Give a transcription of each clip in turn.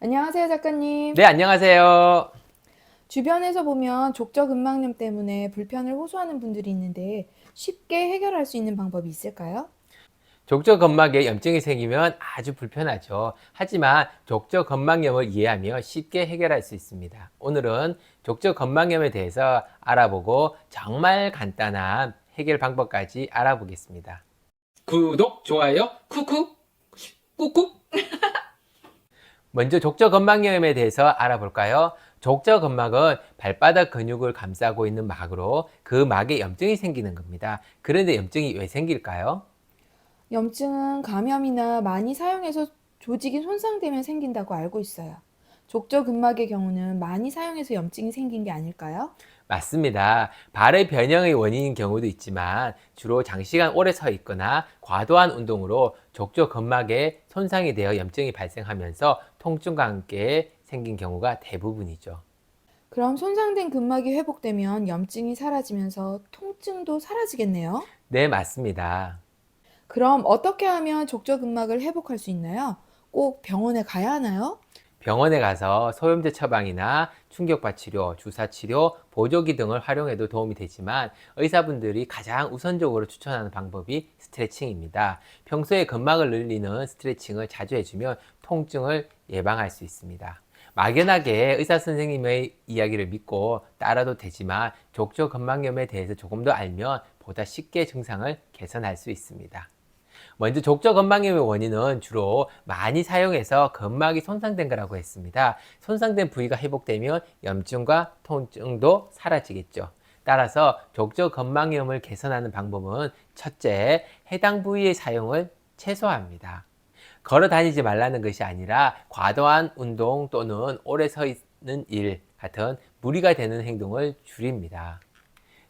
안녕하세요, 작가님. 네, 안녕하세요. 주변에서 보면 족저근막염 때문에 불편을 호소하는 분들이 있는데 쉽게 해결할 수 있는 방법이 있을까요? 족저근막에 염증이 생기면 아주 불편하죠. 하지만 족저근막염을 이해하며 쉽게 해결할 수 있습니다. 오늘은 족저근막염에 대해서 알아보고 정말 간단한 해결 방법까지 알아보겠습니다. 구독, 좋아요, 쿠쿠, 꾹꾹. 먼저 족저근막염에 대해서 알아볼까요? 족저근막은 발바닥 근육을 감싸고 있는 막으로 그 막에 염증이 생기는 겁니다. 그런데 염증이 왜 생길까요? 염증은 감염이나 많이 사용해서 조직이 손상되면 생긴다고 알고 있어요. 족저근막의 경우는 많이 사용해서 염증이 생긴 게 아닐까요? 맞습니다. 발의 변형의 원인인 경우도 있지만 주로 장시간 오래 서 있거나 과도한 운동으로 족저 근막에 손상이 되어 염증이 발생하면서 통증과 함께 생긴 경우가 대부분이죠. 그럼 손상된 근막이 회복되면 염증이 사라지면서 통증도 사라지겠네요. 네, 맞습니다. 그럼 어떻게 하면 족저 근막을 회복할 수 있나요? 꼭 병원에 가야 하나요? 병원에 가서 소염제 처방이나 충격파 치료, 주사 치료, 보조기 등을 활용해도 도움이 되지만 의사분들이 가장 우선적으로 추천하는 방법이 스트레칭입니다. 평소에 근막을 늘리는 스트레칭을 자주 해주면 통증을 예방할 수 있습니다. 막연하게 의사 선생님의 이야기를 믿고 따라도 되지만 족저 근막염에 대해서 조금 더 알면 보다 쉽게 증상을 개선할 수 있습니다. 먼저 족저 근막염의 원인은 주로 많이 사용해서 근막이 손상된 거라고 했습니다. 손상된 부위가 회복되면 염증과 통증도 사라지겠죠. 따라서 족저 근막염을 개선하는 방법은 첫째, 해당 부위의 사용을 최소화합니다. 걸어 다니지 말라는 것이 아니라 과도한 운동 또는 오래 서 있는 일 같은 무리가 되는 행동을 줄입니다.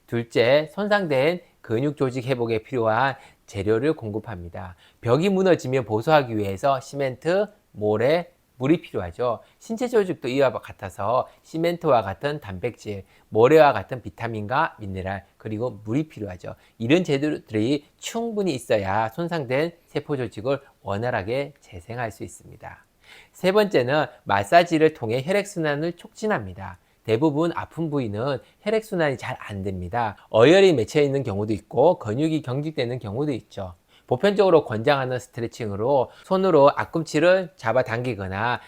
둘째, 손상된 근육 조직 회복에 필요한 재료를 공급합니다. 벽이 무너지면 보수하기 위해서 시멘트, 모래, 물이 필요하죠. 신체 조직도 이와 같아서 시멘트와 같은 단백질, 모래와 같은 비타민과 미네랄, 그리고 물이 필요하죠. 이런 재료들이 충분히 있어야 손상된 세포 조직을 원활하게 재생할 수 있습니다. 세 번째는 마사지를 통해 혈액순환을 촉진합니다. 대부분 아픈 부위는 혈액순환이 잘 안 됩니다. 어혈이 맺혀 있는 경우도 있고 근육이 경직되는 경우도 있죠. 보편적으로 권장하는 스트레칭으로 손으로 앞꿈치를 잡아 당기거나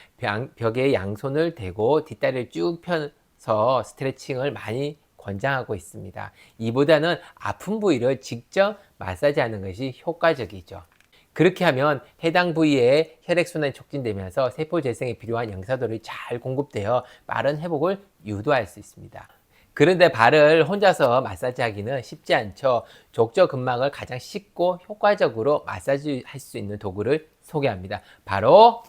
벽에 양손을 대고 뒷다리를 쭉 펴서 스트레칭을 많이 권장하고 있습니다. 이보다는 아픈 부위를 직접 마사지하는 것이 효과적이죠. 그렇게 하면 해당 부위에 혈액순환이 촉진되면서 세포 재생에 필요한 영양소들이 잘 공급되어 빠른 회복을 유도할 수 있습니다. 그런데 발을 혼자서 마사지하기는 쉽지 않죠. 족저 근막을 가장 쉽고 효과적으로 마사지할 수 있는 도구를 소개합니다. 바로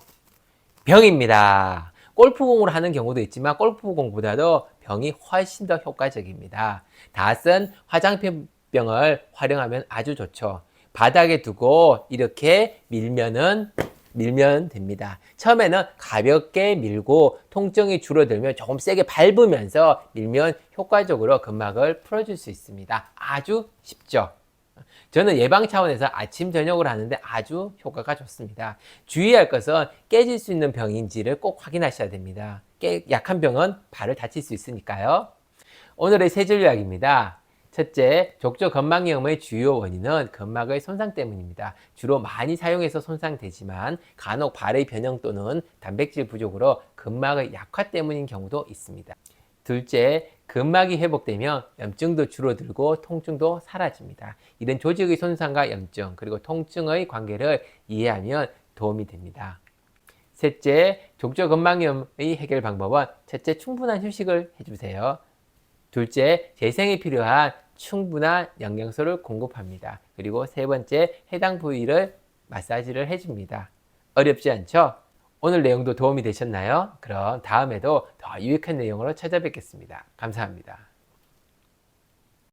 병입니다. 골프공으로 하는 경우도 있지만 골프공보다도 병이 훨씬 더 효과적입니다. 다 쓴 화장품병을 활용하면 아주 좋죠. 바닥에 두고 이렇게 밀면은 밀면 됩니다. 처음에는 가볍게 밀고 통증이 줄어들면 조금 세게 밟으면서 밀면 효과적으로 근막을 풀어줄 수 있습니다. 아주 쉽죠. 저는 예방 차원에서 아침, 저녁으로 하는데 아주 효과가 좋습니다. 주의할 것은 깨질 수 있는 병인지를 꼭 확인하셔야 됩니다. 깨, 약한 병은 발을 다칠 수 있으니까요. 오늘의 세줄 요약입니다. 첫째, 족저 근막염의 주요 원인은 근막의 손상 때문입니다. 주로 많이 사용해서 손상되지만 간혹 발의 변형 또는 단백질 부족으로 근막의 약화 때문인 경우도 있습니다. 둘째, 근막이 회복되면 염증도 줄어들고 통증도 사라집니다. 이런 조직의 손상과 염증 그리고 통증의 관계를 이해하면 도움이 됩니다. 셋째, 족저 근막염의 해결 방법은 첫째, 충분한 휴식을 해주세요. 둘째, 재생에 필요한 충분한 영양소를 공급합니다. 그리고 세 번째, 해당 부위를 마사지를 해줍니다. 어렵지 않죠? 오늘 내용도 도움이 되셨나요? 그럼 다음에도 더 유익한 내용으로 찾아뵙겠습니다. 감사합니다.